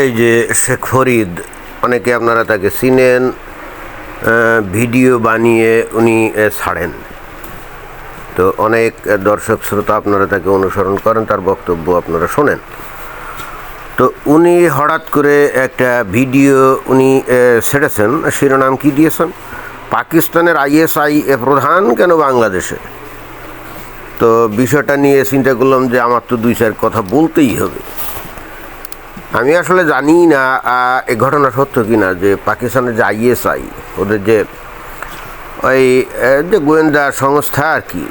এই যে শেখ ফরিদ, অনেকে আপনারা তাকে চিনেন ভিডিও বানিয়ে উনি ছাড়েন। তো অনেক দর্শক শ্রোতা আপনারা তাকে অনুসরণ করেন, তার বক্তব্য আপনারা শোনেন। তো উনি হঠাৎ করে একটা ভিডিও উনি ছেড়েছেন। শিরোনাম কি দিয়েছেন? পাকিস্তানের আইএসআই প্রধান কেন বাংলাদেশে? তো বিষয়টা নিয়ে চিন্তা করলাম যে আমার তো দুই চার কথা বলতেই হবে। আমি আসলে জানি না এ ঘটনা সত্য কি না যে পাকিস্তানের যে আইএসআই, ওদের যে ওই যে গোয়েন্দা সংস্থা আর কি,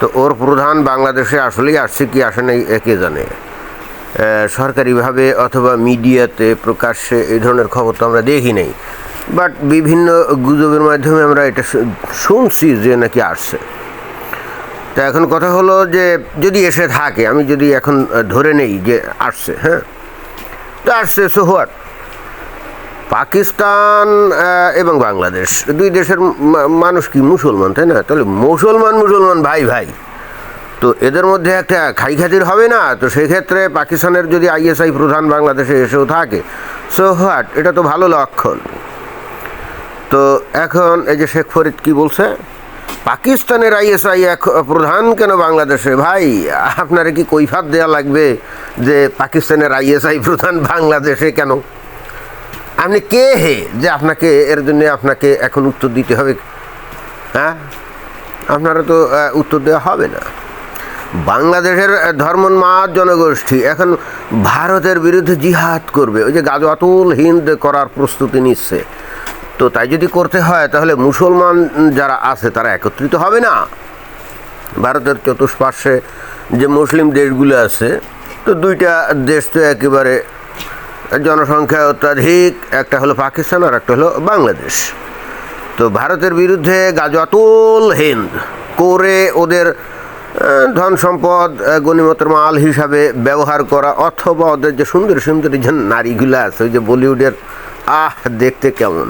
তো ওর প্রধান বাংলাদেশে আসলেই আসছে কি আসে না এ কে জানে। সরকারিভাবে অথবা মিডিয়াতে প্রকাশ্যে এই ধরনের খবর তো আমরা দেখি নাই। বাট বিভিন্ন গুজবের মাধ্যমে আমরা এটা শুনছি যে নাকি আসছে। তা এখন কথা হলো যে যদি এসে থাকে, আমি যদি এখন ধরে নেই যে আসছে হ্যাঁ? তো আসছে সো পাকিস্তান এবং বাংলাদেশ, দুই দেশের মানুষ কি মুসলমান, তাই না? তাহলে মুসলমান মুসলমান, ভাই ভাই। তো এদের মধ্যে একটা খাই খাতির হবে না, তো সেক্ষেত্রে পাকিস্তানের যদি আইএসআই প্রধান বাংলাদেশে এসেও থাকে সো হোয়াট এটা তো ভালো লক্ষণ। তো এখন এই যে শেখ ফরিদ কি বলছে? পাকিস্তানের আইএসআই এক প্রধান কেন বাংলাদেশে? ভাই, আপনারা কি কৈফাত দেওয়া লাগবে যে পাকিস্তানের আইএসআই প্রধান বাংলাদেশে কেন? আপনি কে হে যে আপনাকে এর জন্য আপনাকে এখন উত্তর দিতে হবে? হ্যাঁ? আপনারা তো উত্তর দেওয়া হবে না। বাংলাদেশের ধর্মন্মাদ জনগোষ্ঠী এখন ভারতের বিরুদ্ধে জিহাদ করবে। ওই যে গাজওয়াতুল হিন্দ করার প্রস্তুতি নিচ্ছে। তো তাই যদি করতে হয়, তাহলে মুসলমান যারা আছে, তারা একত্রিত হবে না। ভারতের চতুষ্পার্শ্বে যে মুসলিম দেশগুলো আছে, তো দুইটা দেশ তো একেবারে জনসংখ্যা অত্যাধিক, একটা হলো পাকিস্তান আর একটা হলো বাংলাদেশ। তো ভারতের বিরুদ্ধে গাজওয়াতুল হিন্দ করে ওদের ধন সম্পদ গণিমতের মাল হিসাবে ব্যবহার করা, অথবা ওদের যে সুন্দর সুন্দরী যে নারীগুলো আছে, ওই যে বলিউডের, আহ, দেখতে কেমন?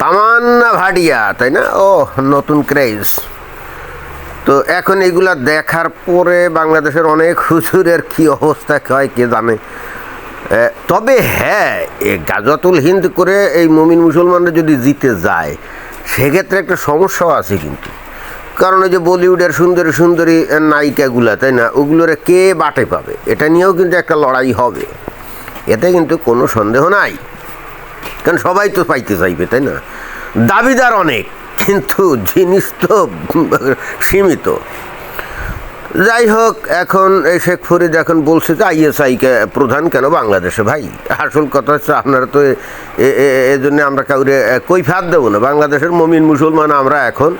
তামান্না ভাটিয়া, তাই না? ও নতুন ক্রেজ তো এখন এগুলা দেখার পরে বাংলাদেশের অনেক হুজুরের কি অবস্থা, হয় কে জানে। তবে হ্যাঁ এ গাজাতুল হিন্দ করে এই মমিন মুসলমানরা যদি জিতে যায়, সেক্ষেত্রে একটা সমস্যাও আছে কিন্তু। কারণ ওই যে বলিউডের সুন্দরী সুন্দরী নায়িকাগুলা, তাই না? ওগুলোরে কে বাটে পাবে? এটা নিয়েও কিন্তু একটা লড়াই হবে। এতে কিন্তু কোনো সন্দেহ নাই। কারণ সবাই তো পাইতে চাইবে, তাই না? দাবিদার অনেক, কিন্তু জিনিস তো সীমিত। যাই হোক, এখন এই শেখ ফরিদ এখন বলছে যে আইএসআইকে প্রধান কেন বাংলাদেশে ভাই? আসল কথা হচ্ছে আপনারা তো এই জন্য আমরা কাউরে কই ফাঁদ দেবো না। বাংলাদেশের মমিন মুসলমান আমরা এখন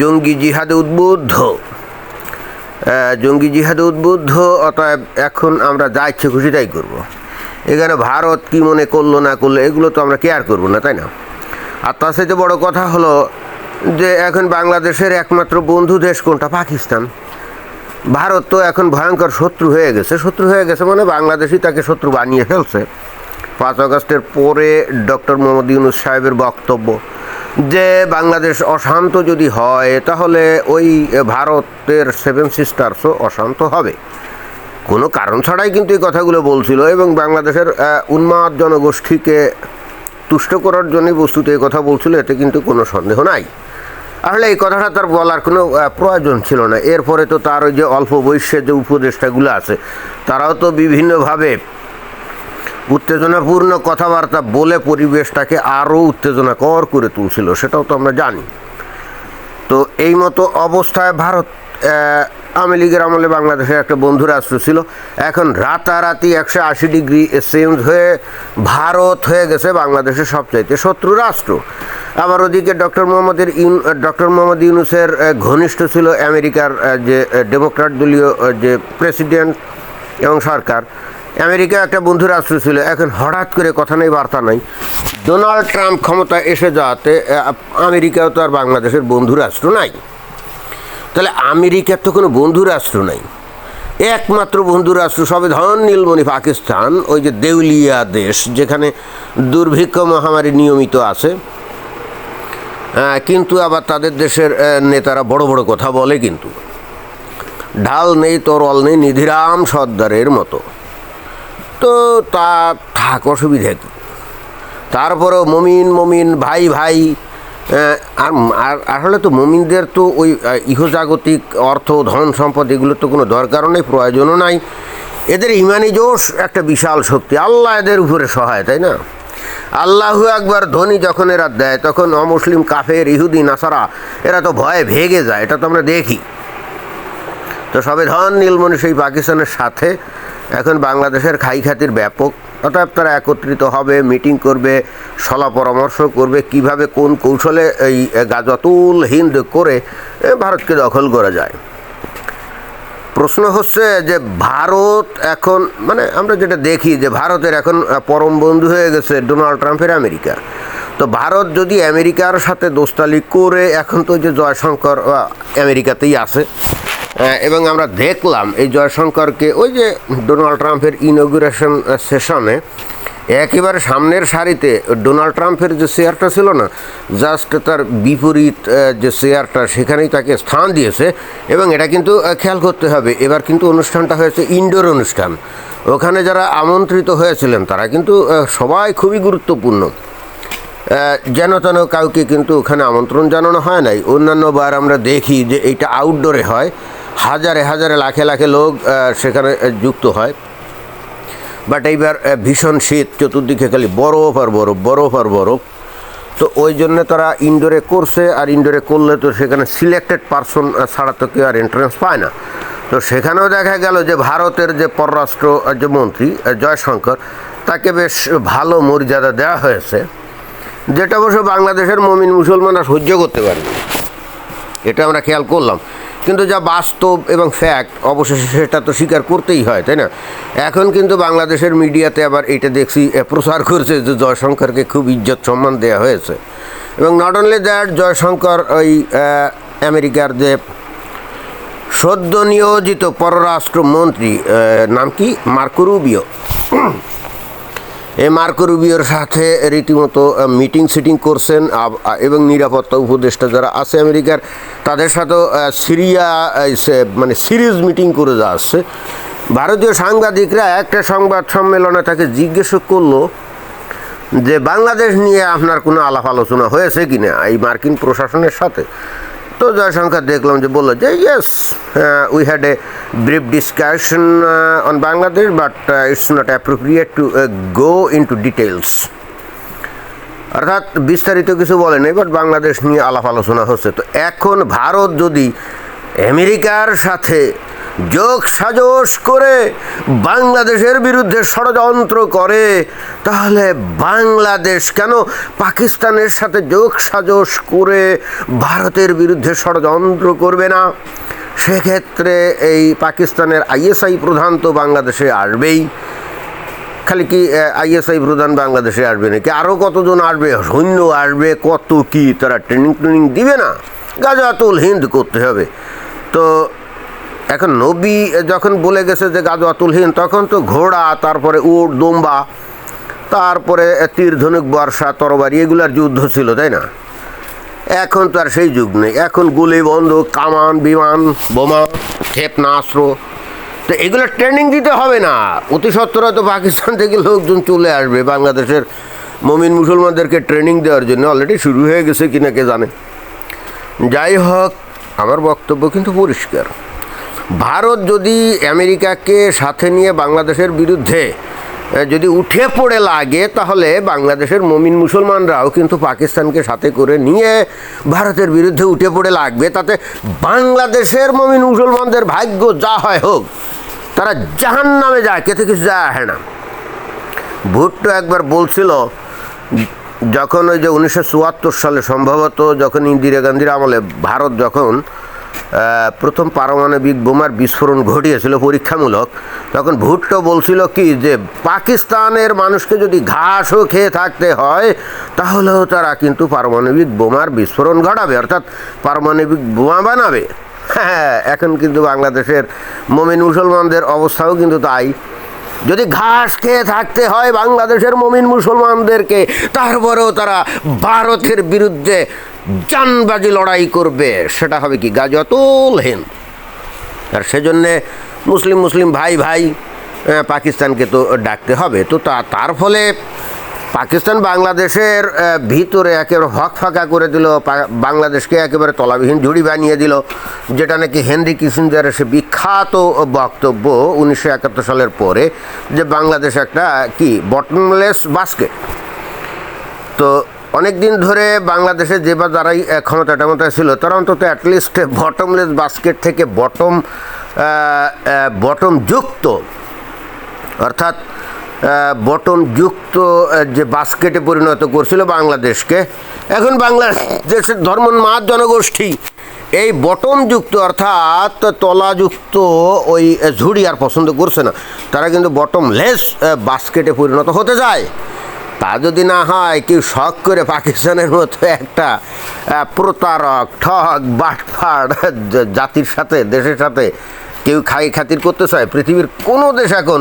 জঙ্গি জিহাদে উদ্বুদ্ধ। জঙ্গি জিহাদে উদ্বুদ্ধ, অতএব এখন আমরা যা ইচ্ছে খুশি তাই করব। এখানে ভারত কি মনে করল, না করল, এগুলো তো আমরা কেয়ার করব না, তাই না? আর তার সাথে বড় কথা হলো যে এখন বাংলাদেশের একমাত্র বন্ধু দেশ কোনটা? পাকিস্তান। ভারত তো এখন ভয়ঙ্কর শত্রু হয়ে গেছে। শত্রু হয়ে গেছে মানে বাংলাদেশই তাকে শত্রু বানিয়ে ফেলছে। পাঁচ আগস্টের পরে ডক্টর মোহাম্মদ ইউনুস সাহেবের বক্তব্য যে বাংলাদেশ অশান্ত যদি হয়, তাহলে ওই ভারতের সেভেন সিস্টার্সও অশান্ত হবে। কোনো কারণ ছাড়াই কিন্তু এই কথাগুলো বলছিল এবং বাংলাদেশের উন্মাদ জনগোষ্ঠীকে তুষ্ট করার জন্যই বস্তুতে এই কথা বলছিল, এতে কিন্তু কোনো সন্দেহ নাই। আসলে এই কথাটা তার বলার কোনো প্রয়োজন ছিল না। এরপরে তো তার ওই যে অল্প বয়সের যে উপদেষ্টাগুলো আছে, তারাও তো বিভিন্নভাবে উত্তেজনাপূর্ণ কথাবার্তা বলে পরিবেশটাকে আরও উত্তেজনাকর করে তুলছিল, সেটাও তো আমরা জানি। তো এই মতো অবস্থায় ভারত আওয়ামী লীগের আমলে বাংলাদেশের একটা বন্ধু রাষ্ট্র ছিল। এখন রাতারাতি একশো আশি ডিগ্রি চেঞ্জ হয়ে ভারত হয়ে গেছে বাংলাদেশের সবচাইতে শত্রু রাষ্ট্র। আবার ওদিকে ডক্টর মোহাম্মদের ইউন ডক্টর মোহাম্মদ ইউনুসের ঘনিষ্ঠ ছিল আমেরিকার যে ডেমোক্রাট দলীয় যে প্রেসিডেন্ট এবং সরকার। আমেরিকা একটা বন্ধু রাষ্ট্র ছিল। এখন হঠাৎ করে কথা নেই, বার্তা নাই। ডোনাল্ড ট্রাম্প ক্ষমতা এসে যাওয়াতে আমেরিকাও তো আর বাংলাদেশের বন্ধু রাষ্ট্র নাই। তাহলে আমেরিকার তো কোনো বন্ধু রাষ্ট্র নাই। একমাত্র বন্ধু রাষ্ট্র সবে ধন, নীলমণি পাকিস্তান, ওই যে দেউলিয়া দেশ, যেখানে দুর্ভিক্ষ মহামারী নিয়মিত আছে। কিন্তু আবার তাদের দেশের নেতারা বড় বড় কথা বলে কিন্তু। ঢাল নেই, তরল নেই, নিধিরাম সর্দারের মতো। তো তা থাক, অসুবিধা কী? তারপরেও মমিন মমিন, ভাই ভাই আর আর হলে তো মমিনদের তো ওই ইহজাগতিক অর্থ, ধন সম্পদ এগুলোর তো কোনো দরকারও নেই, প্রয়োজনও নাই। এদের ইমানি জোশ একটা বিশাল শক্তি। আল্লাহ এদের উপরে সহায়, তাই না? আল্লাহু একবার ধনী যখন এরা দেয়, তখন অমুসলিম, কাফের, ইহুদি, নাসারা, এরা তো ভয়ে ভেগে যায়, এটা তো আমরা দেখি। তো সবে ধন, নীলমণি সেই পাকিস্তানের সাথে, এখন বাংলাদেশের খাই খাতির ব্যাপক। অর্থাৎ তারা একত্রিত হবে মিটিং করবে, সলা পরামর্শ করবে কীভাবে কোন কৌশলে এই গাজাতুল হিন্দ করে ভারতকে দখল করা যায়। প্রশ্ন হচ্ছে যে ভারত এখন মানে আমরা যেটা দেখি যে ভারতের এখন পরম বন্ধু হয়ে গেছে ডোনাল্ড ট্রাম্পের আমেরিকা। তো ভারত যদি আমেরিকার সাথে দোস্তালি করে, এখন তো যে জয়শঙ্কর আমেরিকাতেই আছে। এবং আমরা দেখলাম এই জয়শঙ্করকে ওই যে ডোনাল্ড ট্রাম্পের ইনগ্রেশন সেশনে একেবারে সামনের সারিতে ডোনাল্ড ট্রাম্পের যে চেয়ারটা ছিল না, জাস্ট তার বিপরীত যে চেয়ারটা সেখানেই তাকে স্থান দিয়েছে এবং এটা কিন্তু খেয়াল করতে হবে। এবার কিন্তু অনুষ্ঠানটা হয়েছে ইনডোর অনুষ্ঠান। ওখানে যারা আমন্ত্রিত হয়েছিলেন, তারা কিন্তু সবাই খুবই গুরুত্বপূর্ণ। যেন তেন কাউকে কিন্তু ওখানে আমন্ত্রণ জানানো হয় নাই। অন্যান্য বার আমরা দেখি যে এইটা আউটডোরে হয়। হাজারে হাজারে, লাখে লাখে লোক সেখানে যুক্ত হয়। বাট এইবার ভীষণ শীত, চতুর্দিকে খালি বরফ আর বরফ বরফ আর বরফ। তো ওই জন্য তারা ইনডোরে করছে, আর ইনডোরে করলে তো সেখানে সিলেক্টেড পারসন ছাড়া তো কেউ আর এন্ট্রান্স পায় না। তো সেখানেও দেখা গেল যে ভারতের যে পররাষ্ট্র যে মন্ত্রী জয়শঙ্কর, তাকে বেশ ভালো মর্যাদা দেওয়া হয়েছে, যেটা অবশ্য বাংলাদেশের মমিন মুসলমানরা সহ্য করতে পারবে এটা আমরা খেয়াল করলাম। কিন্তু যা বাস্তব এবং ফ্যাক্ট অবশেষে সেটা তো স্বীকার করতেই হয়, তাই না? এখন কিন্তু বাংলাদেশের মিডিয়াতে আবার এটা দেখছি প্রচার করছে যে জয়শঙ্করকে খুব ইজ্জত সম্মান দেওয়া হয়েছে। এবং নট অনলি দ্যাট জয়শঙ্কর ওই আমেরিকার যে সদ্য নিয়োজিত পররাষ্ট্রমন্ত্রী নাম কি? Marco Rubio. এই মার্কো রুবিওর সাথে রীতিমতো মিটিং সিটিং করছেন এবং নিরাপত্তা উপদেষ্টা যারা আছে আমেরিকার, তাদের সাথেও সিরিয়া মানে সিরিজ মিটিং করে যাচ্ছে ভারতীয় সাংবাদিকরা একটা সংবাদ সম্মেলনে তাকে জিজ্ঞেস করল যে, বাংলাদেশ নিয়ে আপনার কোনো আলাপ আলোচনা হয়েছে কি না এই মার্কিন প্রশাসনের সাথে? তো জয়শঙ্কর দেখলাম যে বলল যে yes we had a brief discussion on Bangladesh but it's not appropriate to go into details অর্থাৎ বিস্তারিত কিছু বলে নেই বাট বাংলাদেশ নিয়ে আলাপ আলোচনা হচ্ছে। তো এখন ভারত যদি আমেরিকার সাথে যোগ সাজস করে বাংলাদেশের বিরুদ্ধে ষড়যন্ত্র করে, তাহলে বাংলাদেশ কেন পাকিস্তানের সাথে যোগ সাজস করে ভারতের বিরুদ্ধে ষড়যন্ত্র করবে না? সেক্ষেত্রে এই পাকিস্তানের আইএসআই প্রধান তো বাংলাদেশে আসবেই। খালি কি আইএসআই প্রধান বাংলাদেশে আসবে নাকি? আরও কতজন আসবে? সৈন্য আসবে, কত কি? তারা ট্রেনিং ট্রেনিং দিবে না? গাজাতুল হিন্দ করতে হবে। তো এখন নবী যখন বলে গেছে যে গাজাতুল হিন্দ, তখন তো ঘোড়া, তারপরে উট, দোম্বা, তারপরে তীর, ধনুক, বর্ষা, তরবারি, এগুলার যুদ্ধ ছিল, তাই না? এখন তো আর সেই যুগ নেই। এখন গুলি বন্দুক কামান, বিমান, বোমা, ক্ষেপণাস্ত্র, তো এগুলো ট্রেনিং দিতে হবে না। অতি সত্তর তো পাকিস্তান থেকে লোকজন চলে আসবে বাংলাদেশের মমিন মুসলমানদেরকে ট্রেনিং দেওয়ার জন্য। অলরেডি শুরু হয়ে গেছে কিনা কে জানে। যাই হোক, আমার বক্তব্য কিন্তু পরিষ্কার। ভারত যদি আমেরিকাকে সাথে নিয়ে বাংলাদেশের বিরুদ্ধে যদি উঠে পড়ে লাগে, তাহলে বাংলাদেশের মমিন মুসলমানরাও কিন্তু পাকিস্তানকে সাথে করে নিয়ে ভারতের বিরুদ্ধে উঠে পড়ে লাগবে। তাতে বাংলাদেশের মমিন মুসলমানদের ভাগ্য যা হয় হোক, তারা জাহান নামে যায় কেতে কিছু যায় আসে না। ভুট্টো একবার বলছিল, যখন ওই যে উনিশশো চুয়াত্তর সালে সম্ভবত যখন ইন্দিরা গান্ধীর আমলে ভারত যখন প্রথম পারমাণবিক বোমার বিস্ফোরণ ঘটিয়েছিল পরীক্ষামূলক। তখন ভুট্টো বলছিল কি যে, পাকিস্তানের মানুষকে যদি ঘাসও খেয়ে থাকতে হয়, তাহলেও তারা কিন্তু পারমাণবিক বোমার বিস্ফোরণ ঘটাবে, অর্থাৎ পারমাণবিক বোমা বানাবে। হ্যাঁ এখন কিন্তু বাংলাদেশের মমিন মুসলমানদের অবস্থাও কিন্তু তাই। যদি ঘাস খেয়ে থাকতে হয় বাংলাদেশের মমিন মুসলমানদেরকে, তারপরেও তারা ভারতের বিরুদ্ধে জানবাজি লড়াই করবে, সেটা হবে কি গাজতুল হিন্দ। আর সেজন্যে মুসলিম মুসলিম ভাই ভাই পাকিস্তানকে তো ডাকতে হবে। তো তা, তার ফলে পাকিস্তান বাংলাদেশের ভিতরে একেবারে হক ফাঁকা করে দিল বাংলাদেশকে একেবারে তলাবিহীন ঝুড়ি বানিয়ে দিল, যেটা নাকি হেনরি কিসিঞ্জারের সে বিখ্যাত বক্তব্য উনিশশো একাত্তর সালের পরে, যে বাংলাদেশ একটা কি বটমলেস বাস্কেট তো অনেক দিন ধরে বাংলাদেশে যে বা যারাই ক্ষমতা টমতা ছিল, তারা অন্তত অ্যাটলিস্ট বটমলেস বাস্কেট থেকে বটম বটম যুক্ত। অর্থাৎ বটম যুক্ত যে বাস্কেটে পরিণত করছিল বাংলাদেশকে। এখন বাংলাদেশের ধর্মোন্মাদ জনগোষ্ঠী, এই বটম যুক্ত, অর্থাৎ তলাযুক্ত ওই ঝুড়ি আর পছন্দ করছে না। তারা কিন্তু বটমলেস বাস্কেটে পরিণত হতে যায়। তা যদি না হয় কেউ শখ করে পাকিস্তানের মতো একটা প্রতারক ঠক বাটফাট জাতির সাথে, দেশের সাথে কেউ খাই খাতির করতে চায়? পৃথিবীর কোনো দেশ এখন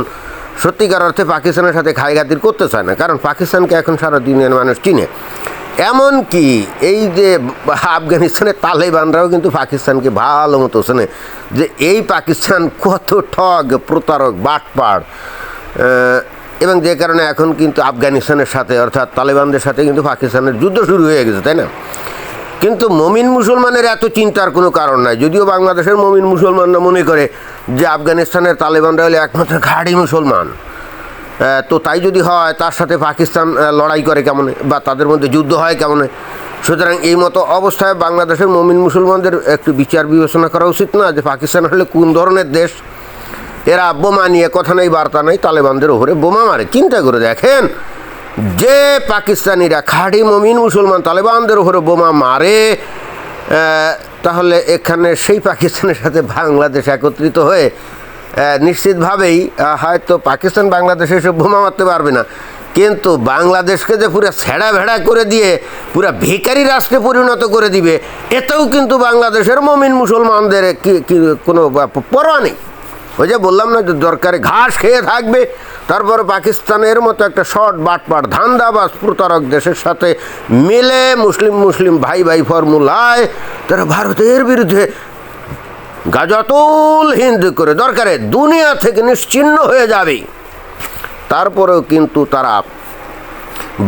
সত্যিকার অর্থে পাকিস্তানের সাথে খাই খাতির করতে চায় না, কারণ পাকিস্তানকে এখন সারা দুনিয়ার মানুষ চিনে। এমনকি এই যে আফগানিস্তানের তালেবানরাও কিন্তু পাকিস্তানকে ভালো মতো শোনে যে এই পাকিস্তান কত ঠগ, প্রতারক বাটপাড় এবং যে কারণে এখন কিন্তু আফগানিস্তানের সাথে, অর্থাৎ তালেবানদের সাথে কিন্তু পাকিস্তানের যুদ্ধ শুরু হয়ে গেছে, তাই না? কিন্তু মমিন মুসলমানের এত চিন্তার কোনো কারণ নাই। যদিও বাংলাদেশের মমিন মুসলমানরা মনে করে যে আফগানিস্তানের তালেবানরা হলে একমাত্র ঘাড়ি মুসলমান। তো তাই যদি হয়, তার সাথে পাকিস্তান লড়াই করে কেমন, বা তাদের মধ্যে যুদ্ধ হয় কেমন? সুতরাং এই মতো অবস্থায় বাংলাদেশের মমিন মুসলমানদের একটু বিচার বিবেচনা করা উচিত না যে পাকিস্তান হলে কোন ধরনের দেশ এরা বোমা নিয়ে কথা নেই, বার্তা নেই, তালেবানদের ওপরে বোমা মারে। চিন্তা করে দেখেন, যে পাকিস্তানিরা খাঁটি মমিন মুসলমান তালেবানদের ওপরে বোমা মারে তাহলে এখানে সেই পাকিস্তানের সাথে বাংলাদেশ একত্রিত হয়ে নিশ্চিতভাবেই হয়তো পাকিস্তান বাংলাদেশে এসে বোমা মারতে পারবে না। কিন্তু বাংলাদেশকে যে পুরো ছেঁড়া ভেড়া করে দিয়ে, পুরো ভিকারি রাষ্ট্রে পরিণত করে দিবে, এতেও কিন্তু বাংলাদেশের মমিন মুসলমানদের কি কোনো পরোয়া নেই। ওই যে বললাম না যে দরকারে ঘাস খেয়ে থাকবে, তারপর পাকিস্তানের মতো একটা শর্ট বাটপাট ধান্দা ধান্দাবাজ প্রতারক দেশের সাথে মিলে মুসলিম মুসলিম ভাই ভাই ফর্মুলায় তারা ভারতের বিরুদ্ধে গাজাতুল হিন্দ করে দরকারে দুনিয়া থেকে নিশ্চিন্ন হয়ে যাবে। তারপরেও কিন্তু তারা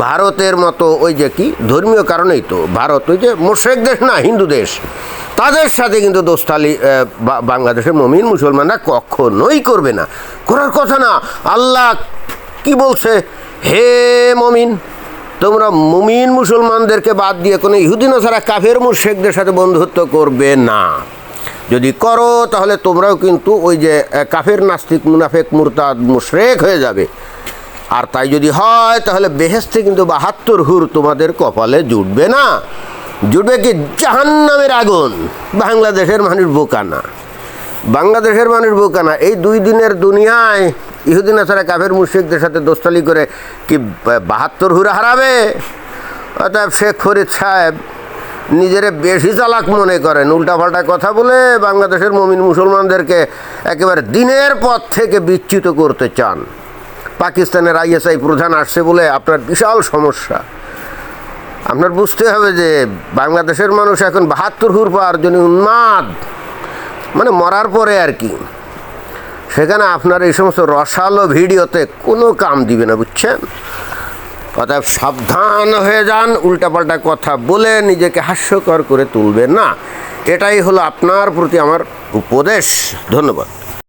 ভারতের মতো ওই যে কি, ধর্মীয় কারণেই তো, ভারত ওই যে মোশেক দেশ না, হিন্দু দেশ। তাদের সাথে কিন্তু দোস্তালি বাংলাদেশের মমিন মুসলমানরা কখনোই করবে না। করার কথা না। আল্লাহ কি বলছে? হে মমিন, তোমরা মুমিন মুসলমানদেরকে বাদ দিয়ে কোনো ইহুদিন ছাড়া কাফের মুশেকদের সাথে বন্ধুত্ব করবে না। যদি করো, তাহলে তোমরাও কিন্তু ওই যে কাফের, নাস্তিক, মুনাফেক, মুরতাদ, মুশরেক হয়ে যাবে। আর তাই যদি হয়, তাহলে বেহেস্তে কিন্তু বাহাত্তর হুর তোমাদের কপালে জুটবে না। জুটবে কি জাহান্নামের আগুন? বাংলাদেশের মানুষ বোকা না। বাংলাদেশের মানুষ বোকা না। এই দুই দিনের দুনিয়ায় ইহুদিন ছাড়া কাফের মুশ্রিকদের সাথে দোস্তালি করে কি বাহাত্তর হুরা হারাবে? অতএব শেখ ফরিদ সাহেব নিজেরে বেশি চালাক মনে করেন। উল্টাপাল্টা কথা বলে বাংলাদেশের মমিন মুসলমানদেরকে একেবারে দিনের পথ থেকে বিচ্যুত করতে চান। পাকিস্তানের আইএসআই প্রধান আসছে বলে আপনার বিশাল সমস্যা। আপনার বুঝতে হবে যে বাংলাদেশের মানুষ এখন বাহাত্তর হুর পাওয়ার জন্য উন্মাদ। মানে মরার পরে আর কি। সেখানে আপনার এই সমস্ত রসালো ভিডিওতে কোনো কাম দিবে না, বুঝছেন? অতএব সাবধান হয়ে যান, উল্টাপাল্টা কথা বলে নিজেকে হাস্যকর করে তুলবেন না। এটাই হলো আপনার প্রতি আমার উপদেশ। ধন্যবাদ।